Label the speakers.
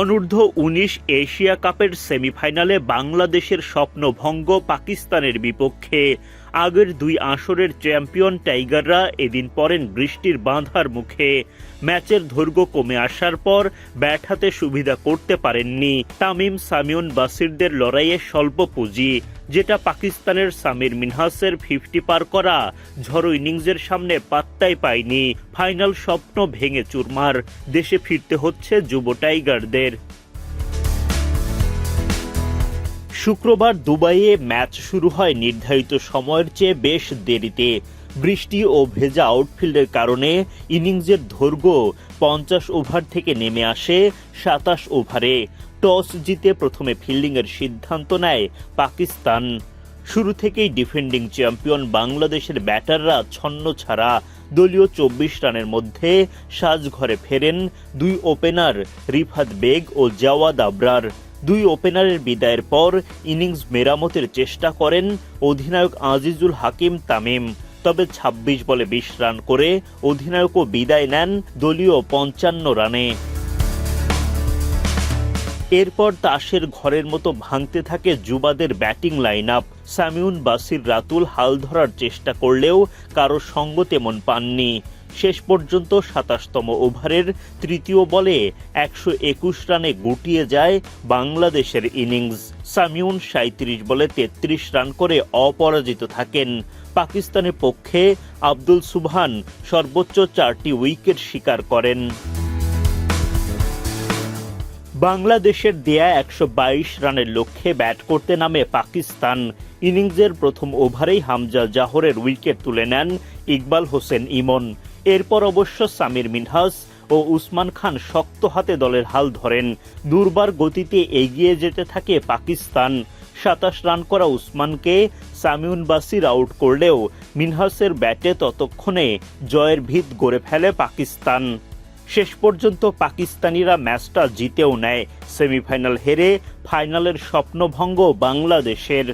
Speaker 1: অনূর্ধ্ব উনিশ এশিয়া কাপের সেমিফাইনালে বাংলাদেশের স্বপ্নভঙ্গ পাকিস্তানের বিপক্ষে। আগের দুই আসরের চ্যাম্পিয়ন টাইগাররা এদিন পরেন বৃষ্টির বাঁধার মুখে। ম্যাচের দৈর্ঘ্য কমে আসার পর ব্যাট হাতে সুবিধা করতে পারেননি। তামিম সামিউন বাসিরদের লড়াইয়ে স্বল্প পুঁজি, যেটা পাকিস্তানের সামির মিনহাসের ফিফটি পার করা ঝড়ো ইনিংসের সামনে পাত্তাই পায়নি। ফাইনাল স্বপ্ন ভেঙে চুরমার, দেশে ফিরতে হচ্ছে যুব টাইগারদের। শুক্রবার দুবাইয়ে ম্যাচ শুরু হয় নির্ধারিত সময়ের চেয়ে বেশ দেরিতে। বৃষ্টি ও ভেজা আউটফিল্ডের কারণে ইনিংসের দৈর্ঘ্য পঞ্চাশ ওভার থেকে নেমে আসে সাতাশ ওভারে। টস জিতে প্রথমে ফিল্ডিংয়ের সিদ্ধান্ত নেয় পাকিস্তান। শুরু থেকেই ডিফেন্ডিং চ্যাম্পিয়ন বাংলাদেশের ব্যাটাররা ছন্ন ছাড়া দলীয় চব্বিশ রানের মধ্যে সাজঘরে ফেরেন দুই ওপেনার রিফাত বেগ ও জাওয়াদ আবরার। দুই ওপেনারের বিদায়ের পর ইনিংস মেরামতের চেষ্টা করেন অধিনায়ক আজিজুল হাকিম তামিম। তবে ২৬ বলে বিশ রান করে অধিনায়কও বিদায় নেন দলীয় পঞ্চান্ন রানে। এরপর তাসের ঘরের মতো ভাঙতে থাকে যুবাদের batting line up Samiun Basir Ratul হাল ধরার চেষ্টা করলেও কারও সঙ্গ তেমন পাননি। শেষ পর্যন্ত সাতাশতম ওভারের তৃতীয় বলে একশো একুশ রানে গুটিয়ে যায় বাংলাদেশের ইনিংস। সামিউন সাঁত্রিশ বলে তেত্রিশ রান করে অপরাজিত থাকেন। পাকিস্তানের পক্ষে আব্দুল সুবহান সর্বোচ্চ চারটি উইকেট শিকার করেন। বাংলাদেশের দেয়া একশো বাইশ রানের লক্ষ্যে ব্যাট করতে নামে পাকিস্তান। ইনিংসের প্রথম ওভারেই হামজা জাহরের উইকেট তুলে নেন ইকবাল হোসেন ইমন। এরপর অবশ্য সামির মিনহাস ও উসমান খান শক্ত হাতে দলের হাল ধরেন। দুর্বার গতিতে এগিয়ে যেতে থাকে পাকিস্তান। সাতাশ রান করা উসমানকে সামিউন বাসির আউট করলেও মিনহাসের ব্যাটে ততক্ষণে জয়ের ভিত গড়ে ফেলে পাকিস্তান। শেষ পর্যন্ত পাকিস্তানিরা ম্যাচটা জিতেও নেয়। সেমিফাইনাল হেরে ফাইনালের স্বপ্নভঙ্গ বাংলাদেশের।